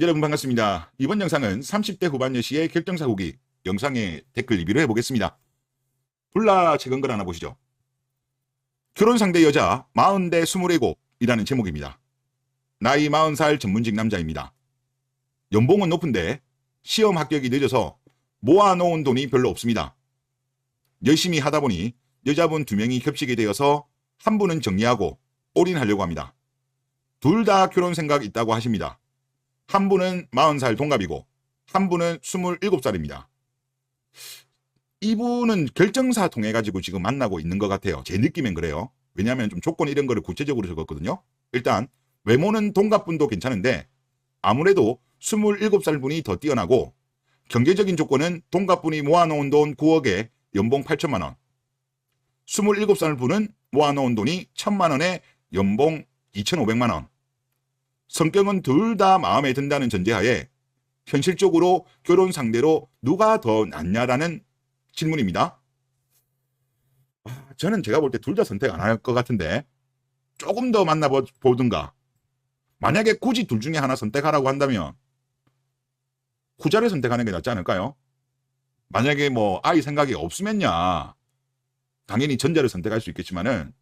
여러분 반갑습니다. 이번 영상은 30대 후반 여시의 결정사 후기 영상에 댓글 리뷰를 해보겠습니다. 불나 최근 걸 하나 보시죠. 결혼 상대 여자 40대 27이라는 제목입니다. 나이 40살 전문직 남자입니다. 연봉은 높은데 시험 합격이 늦어서 모아놓은 돈이 별로 없습니다. 열심히 하다 보니 여자분 두 명이 겹치게 되어서 한 분은 정리하고 올인하려고 합니다. 둘 다 결혼 생각 있다고 하십니다. 한 분은 40살 동갑이고 한 분은 27살입니다. 이분은 결정사 통해 가지고 지금 만나고 있는 것 같아요. 제 느낌엔 그래요. 왜냐하면 좀 조건 이런 거를 구체적으로 적었거든요. 일단 외모는 동갑분도 괜찮은데 아무래도 27살 분이 더 뛰어나고 경제적인 조건은 동갑분이 모아놓은 돈 9억에 연봉 8천만 원. 27살 분은 모아놓은 돈이 1천만 원에 연봉 2,500만 원. 성격은 둘 다 마음에 든다는 전제하에 현실적으로 결혼 상대로 누가 더 낫냐라는 질문입니다. 아, 저는 제가 볼 때 둘 다 선택 안 할 것 같은데 조금 더 만나보든가 만약에 굳이 둘 중에 하나 선택하라고 한다면 후자를 선택하는 게 낫지 않을까요? 만약에 뭐 아이 생각이 없으면야 당연히 전자를 선택할 수 있겠지만은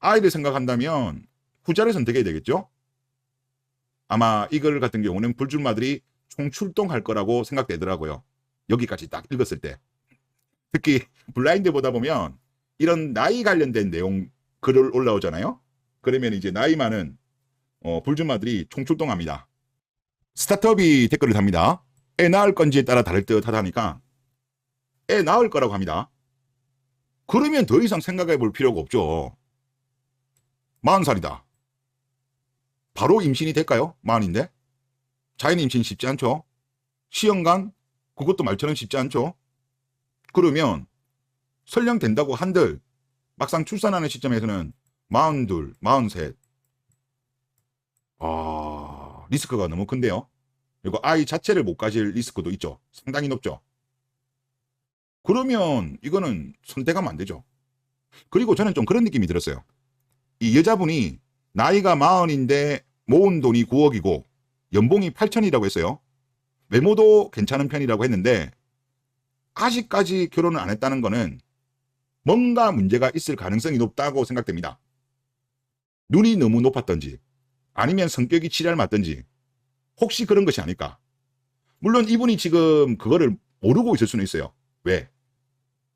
아이를 생각한다면 후자를 선택해야 되겠죠? 아마 이걸 같은 경우는 불준마들이 총출동할 거라고 생각되더라고요. 여기까지 딱 읽었을 때. 특히 블라인드 보다 보면 이런 나이 관련된 내용 글을 올라오잖아요. 그러면 이제 나이 많은 어, 불준마들이 총출동합니다. 스타트업이 댓글을 답니다. 애 낳을 건지에 따라 다를 듯 하다니까 애 낳을 거라고 합니다. 그러면 더 이상 생각해 볼 필요가 없죠. 40살이다. 바로 임신이 될까요? 만인데 자연 임신 쉽지 않죠. 시험관 그것도 말처럼 쉽지 않죠. 그러면 설령 된다고 한들 막상 출산하는 시점에서는 42, 43. 아, 리스크가 너무 큰데요. 그리고 아이 자체를 못 가질 리스크도 있죠. 상당히 높죠. 그러면 이거는 선택하면 안 되죠. 그리고 저는 좀 그런 느낌이 들었어요. 이 여자분이 나이가 마흔인데 모은 돈이 9억이고 연봉이 8천이라고 했어요. 외모도 괜찮은 편이라고 했는데 아직까지 결혼을 안 했다는 거는 뭔가 문제가 있을 가능성이 높다고 생각됩니다. 눈이 너무 높았던지 아니면 성격이 치를 맞던지 혹시 그런 것이 아닐까. 물론 이분이 지금 그거를 모르고 있을 수는 있어요. 왜?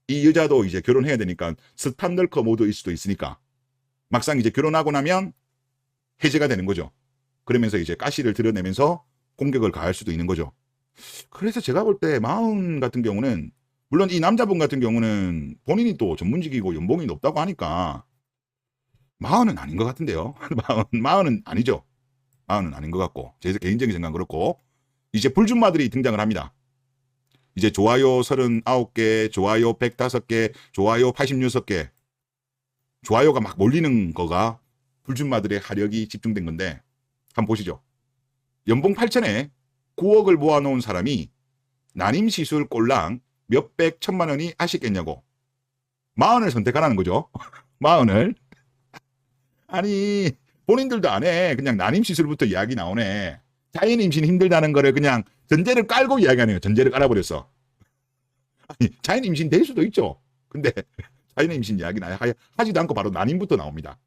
이 여자도 이제 결혼해야 되니까 스탄덜커 모드일 수도 있으니까 막상 이제 결혼하고 나면 해제가 되는 거죠. 그러면서 이제 가시를 드러내면서 공격을 가할 수도 있는 거죠. 그래서 제가 볼 때 마흔 같은 경우는 물론 이 남자분 같은 경우는 본인이 또 전문직이고 연봉이 높다고 하니까 마흔은 아닌 것 같은데요. 마흔 마흔은 아니죠. 마흔은 아닌 것 같고 제 개인적인 생각은 그렇고 이제 불준마들이 등장을 합니다. 이제 좋아요 39개, 좋아요 105개, 좋아요 86개, 좋아요가 막 몰리는 거가 불준마들의 하력이 집중된 건데 한번 보시죠. 연봉 8천에 9억을 모아놓은 사람이 난임 시술 꼴랑 몇백 천만 원이 아쉽겠냐고. 마흔을 선택하라는 거죠. 마흔을. 아니 본인들도 안 해. 그냥 난임 시술부터 이야기 나오네. 자연 임신 힘들다는 거를 그냥 전제를 깔고 이야기하네요. 전제를 깔아버렸어. 아니, 자연 임신 될 수도 있죠. 근데 자연 임신 이야기 나 하지도 않고 바로 난임부터 나옵니다.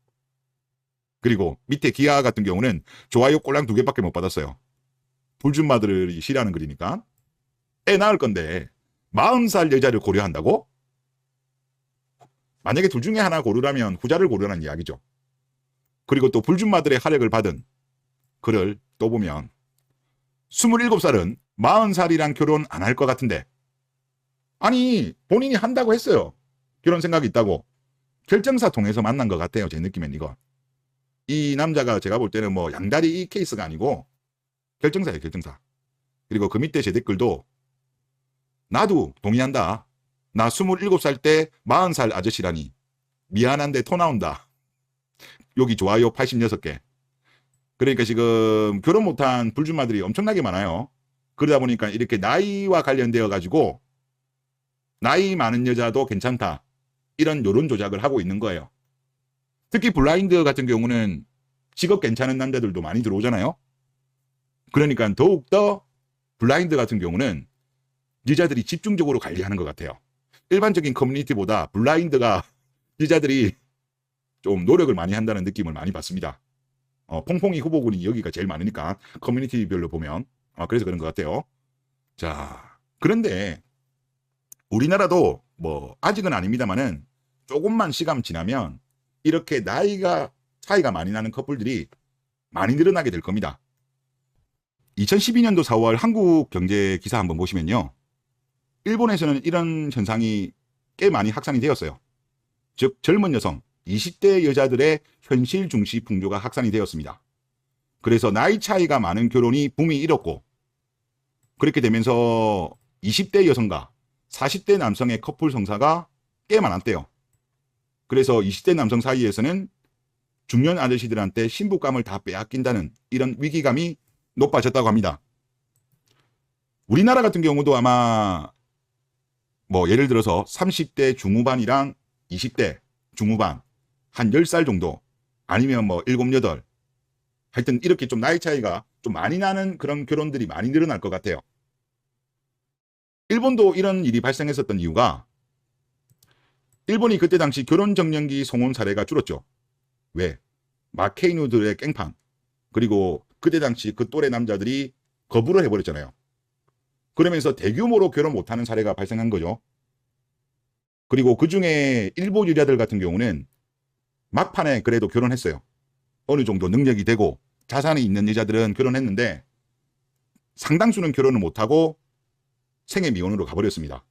그리고 밑에 기아 같은 경우는 좋아요 꼴랑 두 개밖에 못 받았어요. 불준마들이 싫어하는 글이니까. 애 낳을 건데 40살 여자를 고려한다고? 만약에 둘 중에 하나 고르라면 후자를 고르라는 이야기죠. 그리고 또 불준마들의 하력을 받은 글을 또 보면 27살은 40살이랑 결혼 안 할 것 같은데 아니 본인이 한다고 했어요. 결혼 생각이 있다고. 결정사 통해서 만난 것 같아요. 제 느낌엔 이거. 이 남자가 제가 볼 때는 뭐 양다리 이 케이스가 아니고 결정사예요, 결정사. 그리고 그 밑에 제 댓글도 나도 동의한다. 나 27살 때 40살 아저씨라니. 미안한데 토 나온다. 여기 좋아요 86개. 그러니까 지금 결혼 못한 불준마들이 엄청나게 많아요. 그러다 보니까 이렇게 나이와 관련되어 가지고 나이 많은 여자도 괜찮다. 이런 요런 조작을 하고 있는 거예요. 특히 블라인드 같은 경우는 직업 괜찮은 남자들도 많이 들어오잖아요. 그러니까 더욱더 블라인드 같은 경우는 여자들이 집중적으로 관리하는 것 같아요. 일반적인 커뮤니티보다 블라인드가 여자들이 좀 노력을 많이 한다는 느낌을 많이 받습니다. 어, 퐁퐁이 후보군이 여기가 제일 많으니까 커뮤니티별로 보면 어, 그래서 그런 것 같아요. 자 그런데 우리나라도 뭐 아직은 아닙니다만은 조금만 시간 지나면 이렇게 나이가 차이가 많이 나는 커플들이 많이 늘어나게 될 겁니다. 2012년도 4월 한국 경제 기사 한번 보시면요. 일본에서는 이런 현상이 꽤 많이 확산이 되었어요. 즉 젊은 여성 20대 여자들의 현실 중시 풍조가 확산이 되었습니다. 그래서 나이 차이가 많은 결혼이 붐이 일었고 그렇게 되면서 20대 여성과 40대 남성의 커플 성사가 꽤 많았대요. 그래서 20대 남성 사이에서는 중년 아저씨들한테 신부감을 다 빼앗긴다는 이런 위기감이 높아졌다고 합니다. 우리나라 같은 경우도 아마 뭐 예를 들어서 30대 중후반이랑 20대 중후반 한 10살 정도 아니면 뭐 7, 8 하여튼 이렇게 좀 나이 차이가 좀 많이 나는 그런 결혼들이 많이 늘어날 것 같아요. 일본도 이런 일이 발생했었던 이유가 일본이 그때 당시 결혼 정년기 송혼 사례가 줄었죠. 왜? 마케이누들의 깽판 그리고 그때 당시 그 또래 남자들이 거부를 해버렸잖아요. 그러면서 대규모로 결혼 못하는 사례가 발생한 거죠. 그리고 그 중에 일부 유자들 같은 경우는 막판에 그래도 결혼했어요. 어느 정도 능력이 되고 자산이 있는 여자들은 결혼했는데 상당수는 결혼을 못하고 생애 미혼으로 가버렸습니다.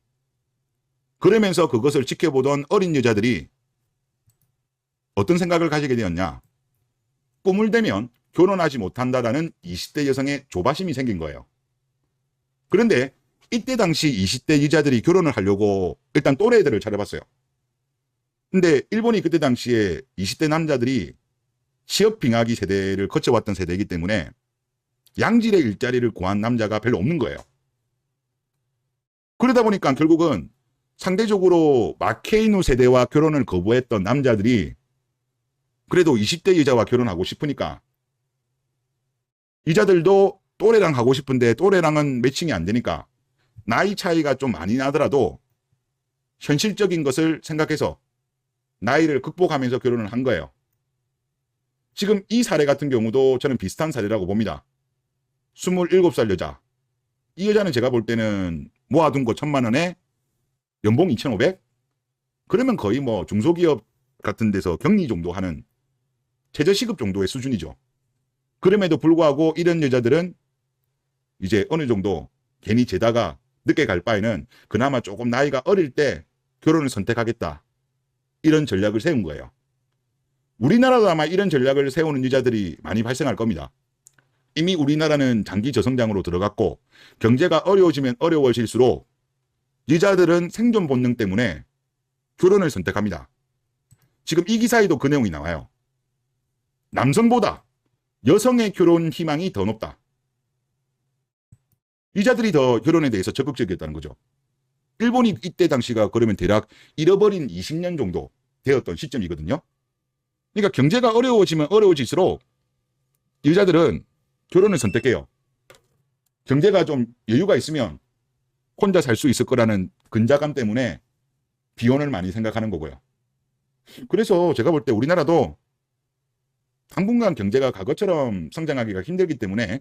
그러면서 그것을 지켜보던 어린 여자들이 어떤 생각을 가지게 되었냐. 꿈을 대면 결혼하지 못한다라는 20대 여성의 조바심이 생긴 거예요. 그런데 이때 당시 20대 여자들이 결혼을 하려고 일단 또래들을 찾아봤어요. 근데 일본이 그때 당시에 20대 남자들이 취업 빙하기 세대를 거쳐왔던 세대이기 때문에 양질의 일자리를 구한 남자가 별로 없는 거예요. 그러다 보니까 결국은 상대적으로 마케이누 세대와 결혼을 거부했던 남자들이 그래도 20대 여자와 결혼하고 싶으니까 여자들도 또래랑 하고 싶은데 또래랑은 매칭이 안 되니까 나이 차이가 좀 많이 나더라도 현실적인 것을 생각해서 나이를 극복하면서 결혼을 한 거예요. 지금 이 사례 같은 경우도 저는 비슷한 사례라고 봅니다. 27살 여자. 이 여자는 제가 볼 때는 모아둔 거 천만 원에 연봉 2,500? 그러면 거의 뭐 중소기업 같은 데서 격리 정도 하는 최저시급 정도의 수준이죠. 그럼에도 불구하고 이런 여자들은 이제 어느 정도 괜히 제다가 늦게 갈 바에는 그나마 조금 나이가 어릴 때 결혼을 선택하겠다. 이런 전략을 세운 거예요. 우리나라도 아마 이런 전략을 세우는 여자들이 많이 발생할 겁니다. 이미 우리나라는 장기 저성장으로 들어갔고 경제가 어려워지면 어려워질수록 여자들은 생존 본능 때문에 결혼을 선택합니다. 지금 이 기사에도 그 내용이 나와요. 남성보다 여성의 결혼 희망이 더 높다. 여자들이 더 결혼에 대해서 적극적이었다는 거죠. 일본이 이때 당시가 그러면 대략 잃어버린 20년 정도 되었던 시점이거든요. 그러니까 경제가 어려워지면 어려워질수록 여자들은 결혼을 선택해요. 경제가 좀 여유가 있으면 혼자 살 수 있을 거라는 근자감 때문에 비혼을 많이 생각하는 거고요. 그래서 제가 볼 때 우리나라도 당분간 경제가 과거처럼 성장하기가 힘들기 때문에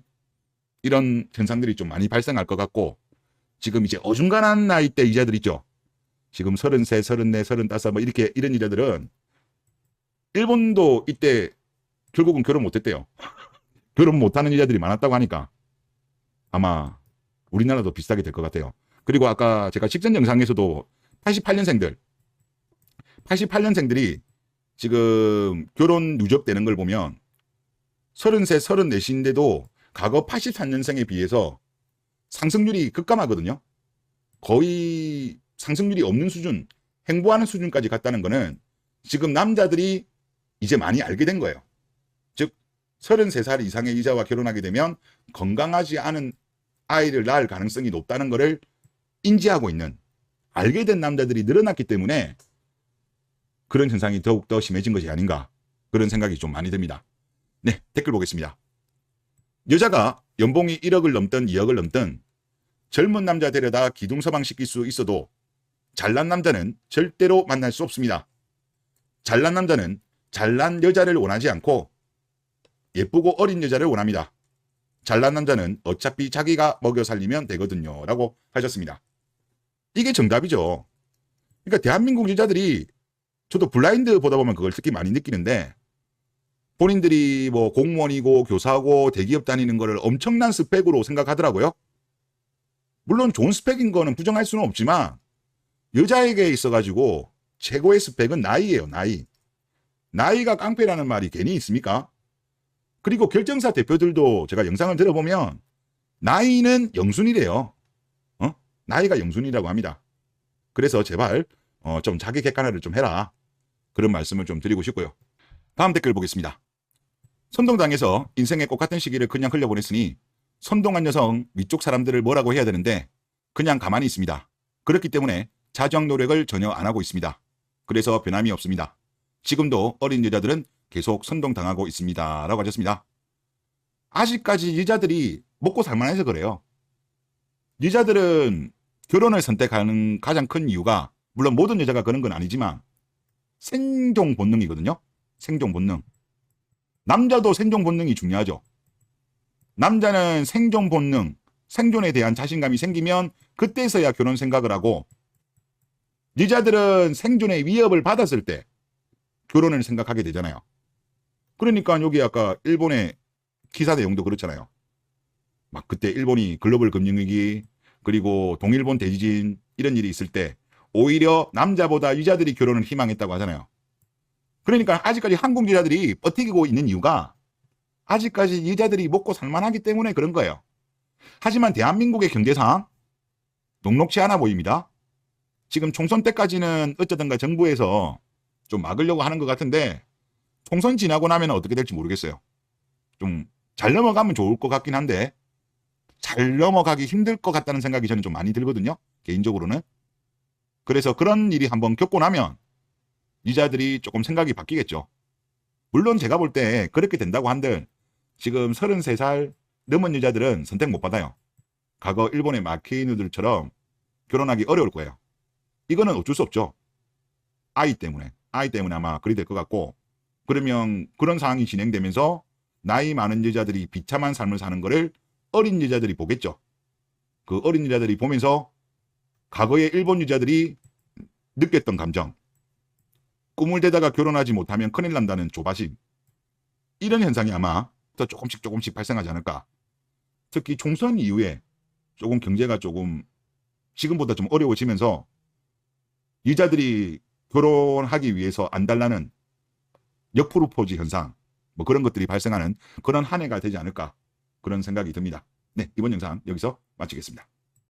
이런 현상들이 좀 많이 발생할 것 같고 지금 이제 어중간한 나이대 이자들 있죠. 지금 33, 34, 35 뭐 이렇게 이런 이자들은 일본도 이때 결국은 결혼 못했대요. 결혼 못하는 여자들이 많았다고 하니까 아마 우리나라도 비슷하게 될 것 같아요. 그리고 아까 제가 직전 영상에서도 88년생들, 88년생들이 지금 결혼 누적되는 걸 보면 33, 34인데도 과거 83년생에 비해서 상승률이 급감하거든요. 거의 상승률이 없는 수준, 행보하는 수준까지 갔다는 거는 지금 남자들이 이제 많이 알게 된 거예요. 즉 33살 이상의 이자와 결혼하게 되면 건강하지 않은 아이를 낳을 가능성이 높다는 것을 인지하고 있는 알게 된 남자들이 늘어났기 때문에 그런 현상이 더욱더 심해진 것이 아닌가 그런 생각이 좀 많이 듭니다. 네, 댓글 보겠습니다. 여자가 연봉이 1억을 넘든 2억을 넘든 젊은 남자 데려다 기둥 서방 시킬 수 있어도 잘난 남자는 절대로 만날 수 없습니다. 잘난 남자는 잘난 여자를 원하지 않고 예쁘고 어린 여자를 원합니다. 잘난 남자는 어차피 자기가 먹여 살리면 되거든요. 라고 하셨습니다. 이게 정답이죠. 그러니까 대한민국 여자들이 저도 블라인드 보다 보면 그걸 특히 많이 느끼는데 본인들이 뭐 공무원이고 교사고 대기업 다니는 거를 엄청난 스펙으로 생각하더라고요. 물론 좋은 스펙인 거는 부정할 수는 없지만 여자에게 있어가지고 최고의 스펙은 나이예요, 나이. 나이가 깡패라는 말이 괜히 있습니까? 그리고 결정사 대표들도 제가 영상을 들어보면 나이는 영순이래요. 어? 나이가 영순이라고 합니다. 그래서 제발 어, 좀 자기 객관화를 좀 해라. 그런 말씀을 좀 드리고 싶고요. 다음 댓글 보겠습니다. 선동당에서 인생의 꽃 같은 시기를 그냥 흘려보냈으니 선동한 여성 위쪽 사람들을 뭐라고 해야 되는데 그냥 가만히 있습니다. 그렇기 때문에 자정 노력을 전혀 안 하고 있습니다. 그래서 변함이 없습니다. 지금도 어린 여자들은 계속 선동당하고 있습니다. 라고 하셨습니다. 아직까지 여자들이 먹고 살만해서 그래요. 여자들은 결혼을 선택하는 가장 큰 이유가 물론 모든 여자가 그런 건 아니지만 생존 본능이거든요. 생존 본능. 남자도 생존 본능이 중요하죠. 남자는 생존 본능, 생존에 대한 자신감이 생기면 그때서야 결혼 생각을 하고 여자들은 생존의 위협을 받았을 때 결혼을 생각하게 되잖아요. 그러니까 여기 아까 일본의 기사 내용도 그렇잖아요. 막 그때 일본이 글로벌 금융위기 그리고 동일본 대지진 이런 일이 있을 때 오히려 남자보다 여자들이 결혼을 희망했다고 하잖아요. 그러니까 아직까지 한국 여자들이 버티고 있는 이유가 아직까지 여자들이 먹고 살만하기 때문에 그런 거예요. 하지만 대한민국의 경제상 녹록치 않아 보입니다. 지금 총선 때까지는 어쩌든가 정부에서 좀 막으려고 하는 것 같은데 총선 지나고 나면 어떻게 될지 모르겠어요. 좀 잘 넘어가면 좋을 것 같긴 한데 잘 넘어가기 힘들 것 같다는 생각이 저는 좀 많이 들거든요. 개인적으로는. 그래서 그런 일이 한번 겪고 나면 여자들이 조금 생각이 바뀌겠죠. 물론 제가 볼 때 그렇게 된다고 한들 지금 33살 넘은 여자들은 선택 못 받아요. 과거 일본의 마케이누들처럼 결혼하기 어려울 거예요. 이거는 어쩔 수 없죠. 아이 때문에. 아이 때문에 아마 그리 될 것 같고 그러면 그런 상황이 진행되면서 나이 많은 여자들이 비참한 삶을 사는 거를 어린 여자들이 보겠죠. 그 어린 여자들이 보면서 과거의 일본 여자들이 느꼈던 감정, 꿈을 대다가 결혼하지 못하면 큰일 난다는 조바심, 이런 현상이 아마 더 조금씩 조금씩 발생하지 않을까. 특히 총선 이후에 조금 경제가 조금 지금보다 좀 어려워지면서 여자들이 결혼하기 위해서 안달나는 역프로포즈 현상, 뭐 그런 것들이 발생하는 그런 한 해가 되지 않을까 그런 생각이 듭니다. 네, 이번 영상 여기서 마치겠습니다.